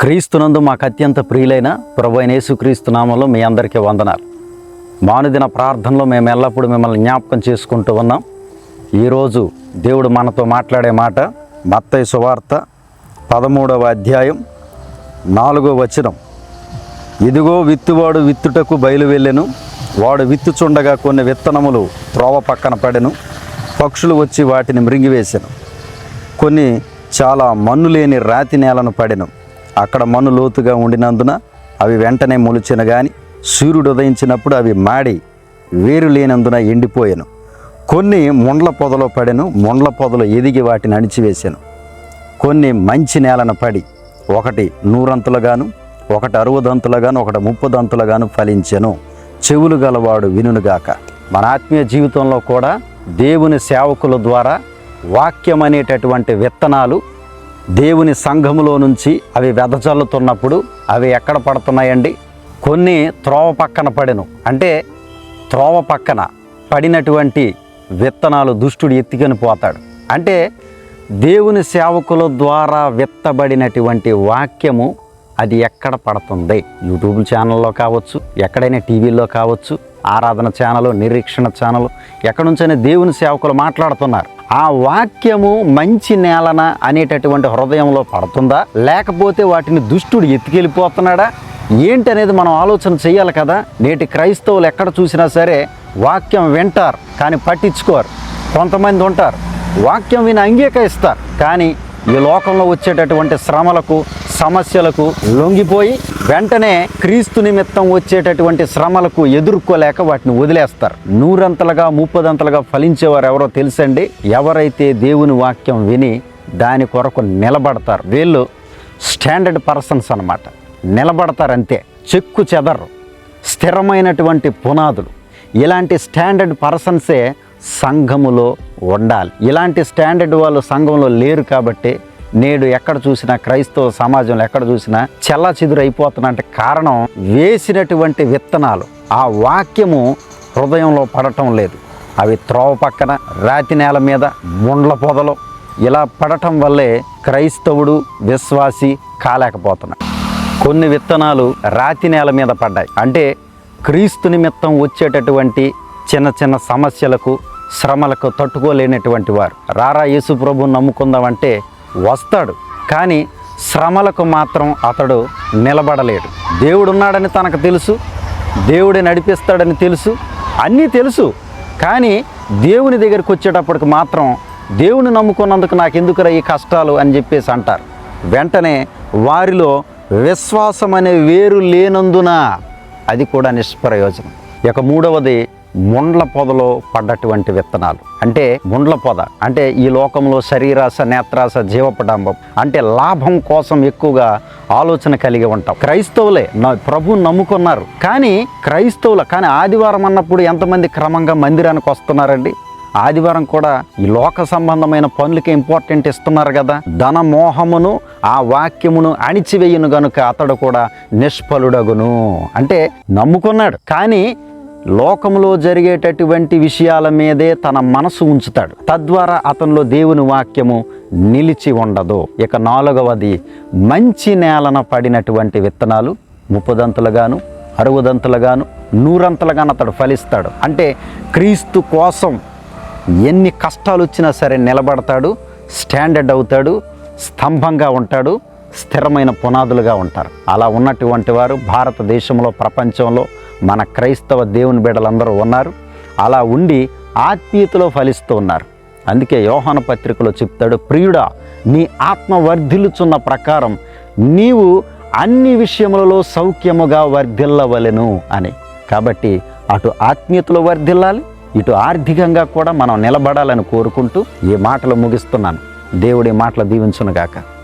క్రీస్తునందు మాకు అత్యంత ప్రియులైన ప్రభు అయిన యేసుక్రీస్తు నామంలో మీ అందరికీ వందనాలు. మానుదిన ప్రార్థనలో మేము ఎల్లప్పుడూ మిమ్మల్ని జ్ఞాపకం చేసుకుంటూ ఉన్నాం. ఈరోజు దేవుడు మనతో మాట్లాడే మాట మత్తయ్య సువార్త పదమూడవ అధ్యాయం నాలుగో వచనం. ఇదిగో విత్తువాడు విత్తుటకు బయలువెళ్ళెను వాడు విత్తుచుండగా కొన్ని విత్తనములు త్రోవ పక్కన పడెను. పక్షులు వచ్చి వాటిని మృంగివేశాను కొన్ని చాలా మన్ను లేని రాతి నేలను పడెను. అక్కడ మన్ను లోతుగా ఉండినందున అవి వెంటనే మొలిచిన గాని సూర్యుడు ఉదయించినప్పుడు అవి మాడి వేరు లేనందున ఎండిపోయాను. కొన్ని ముండ్ల పొదలో పడెను ముండ్ల పొదలు ఎదిగి వాటిని అణిచివేశాను కొన్ని మంచి నేలను పడి ఒకటి నూరంతులుగాను ఒకటి అరవదంతులుగాను ఒకటి ముప్పదంతులుగాను ఫలించెను. చెవులు గలవాడు వినుగాక మన ఆత్మీయ జీవితంలో కూడా దేవుని సేవకుల ద్వారా వాక్యం అనేటటువంటి విత్తనాలు దేవుని సంఘములో నుంచి అవి వెదజల్లుతున్నప్పుడు అవి ఎక్కడ పడుతున్నాయండి? కొన్ని త్రోవ పక్కన పడెను. అంటే త్రోవ పక్కన పడినటువంటి విత్తనాలు దుష్టుడు ఎత్తికొని పోతాడు. అంటే దేవుని సేవకుల ద్వారా విత్తబడినటువంటి వాక్యము అది ఎక్కడ పడుతుంది? యూట్యూబ్ ఛానల్లో కావచ్చు ఎక్కడైనా టీవీలో కావచ్చు ఆరాధన ఛానల్ నిరీక్షణ ఛానల్ ఎక్కడి నుంచైనా దేవుని సేవకులు మాట్లాడుతున్నారు. ఆ వాక్యము మంచి నేలన అనేటటువంటి హృదయంలో పడుతుందా? లేకపోతే వాటిని దుష్టుడు ఎత్తుకెళ్ళిపోతున్నాడా? ఏంటి అనేది మనం ఆలోచన చేయాలి కదా. నేటి క్రైస్తవులు ఎక్కడ చూసినా సరే వాక్యం వింటారు కానీ పట్టించుకోరు. కొంతమంది ఉంటారు వాక్యం విని అంగీకరిస్తారు. కానీ ఈ లోకంలో వచ్చేటటువంటి శ్రమలకు సమస్యలకు లొంగిపోయి వెంటనే క్రీస్తు నిమిత్తం వచ్చేటటువంటి శ్రమలకు ఎదుర్కోలేక వాటిని వదిలేస్తారు. నూరంతలుగా ముప్పదంతలుగా ఫలించేవారు ఎవరో తెలుసండి? ఎవరైతే దేవుని వాక్యం విని దాని కొరకు నిలబడతారు వీళ్ళు స్టాండర్డ్ పర్సన్స్ అనమాట నిలబడతారు అంతే చెక్కు చెదరు స్థిరమైనటువంటి పునాదులు. ఇలాంటి స్టాండర్డ్ పర్సన్సే సంఘములో ఉండాలి. ఇలాంటి స్టాండర్డ్ వాళ్ళు సంఘంలో లేరు కాబట్టి నేడు ఎక్కడ చూసినా క్రైస్తవ సమాజంలో ఎక్కడ చూసినా చెల్ల చిదురు అయిపోతున్నంటే కారణం వేసినటువంటి విత్తనాలు. ఆ వాక్యము హృదయంలో పడటం లేదు. అవి త్రోవ పక్కన రాతి నేల మీద ముండ్ల పొదలు ఇలా పడటం వల్లే క్రైస్తవుడు విశ్వాసి కాలేకపోతున్నాడు. కొన్ని విత్తనాలు రాతి నేల మీద పడ్డాయి. అంటే క్రీస్తు నిమిత్తం వచ్చేటటువంటి చిన్న చిన్న సమస్యలకు శ్రమలకు తట్టుకోలేనటువంటి వారు. రారా యేసు ప్రభు నమ్ముకుందామంటే వస్తాడు. కానీ శ్రమలకు మాత్రం అతడు నిలబడలేడు. దేవుడు ఉన్నాడని తనకు తెలుసు దేవుడే నడిపిస్తాడని తెలుసు అన్నీ తెలుసు. కానీ దేవుని దగ్గరికి వచ్చేటప్పటికి మాత్రం దేవుని నమ్ముకున్నందుకు నాకు ఎందుకురా ఈ కష్టాలు అని చెప్పేసి అంటారు. వెంటనే వారిలో విశ్వాసం అనే వేరు లేనందున అది కూడా నిష్ప్రయోజనం. ఇక మూడవది ముండ్ల పొదలో పడ్డటువంటి విత్తనాలు. అంటే ముండ్ల పొద. అంటే ఈ లోకంలో శరీరాశ నేత్రాశ జీవపడాంబం అంటే లాభం కోసం ఎక్కువగా ఆలోచన కలిగి ఉంటాం. క్రైస్తవులే ప్రభు నమ్ముకున్నారు. కానీ క్రైస్తవుల కానీ ఆదివారం అన్నప్పుడు ఎంతమంది క్రమంగా మందిరానికి వస్తున్నారండి? ఆదివారం కూడా ఈ లోక సంబంధమైన పనులకి ఇంపార్టెంట్ ఇస్తున్నారు కదా? ధన మోహమును ఆ వాక్యమును అణిచివేయును గనుక అతడు కూడా నిష్ఫలుడగును. అంటే నమ్ముకున్నాడు. కానీ లోకంలో జరిగేటటువంటి విషయాల మీదే తన మనసు ఉంచుతాడు. తద్వారా అతనిలో దేవుని వాక్యము నిలిచి ఉండదు. ఇక నాలుగవది మంచి నేలన పడినటువంటి విత్తనాలు ముప్పదంతులుగాను అరవదంతులుగాను నూరంతలుగాను అతడు ఫలిస్తాడు. అంటే క్రీస్తు కోసం ఎన్ని కష్టాలు వచ్చినా సరే నిలబడతాడు స్టాండర్డ్ అవుతాడు స్తంభంగా ఉంటాడు స్థిరమైన పునాదులుగా ఉంటారు. అలా ఉన్నటువంటి వారు భారతదేశంలో ప్రపంచంలో మన క్రైస్తవ దేవుని బిడ్డలందరూ ఉన్నారు. అలా ఉండి ఆత్మీయతలో ఫలిస్తూ ఉన్నారు. అందుకే యోహాన పత్రికలో చెప్తాడు ప్రియుడా నీ ఆత్మ వర్ధిల్లుచున్న ప్రకారం నీవు అన్ని విషయములలో సౌఖ్యముగా వర్ధిల్లవలెను అని. కాబట్టి అటు ఆత్మీయతలో వర్ధిల్లాలి ఇటు ఆర్థికంగా కూడా మనం నిలబడాలని కోరుకుంటూ ఈ మాటలు ముగిస్తున్నాను. దేవుడి మాటలు దీవించునుగాక.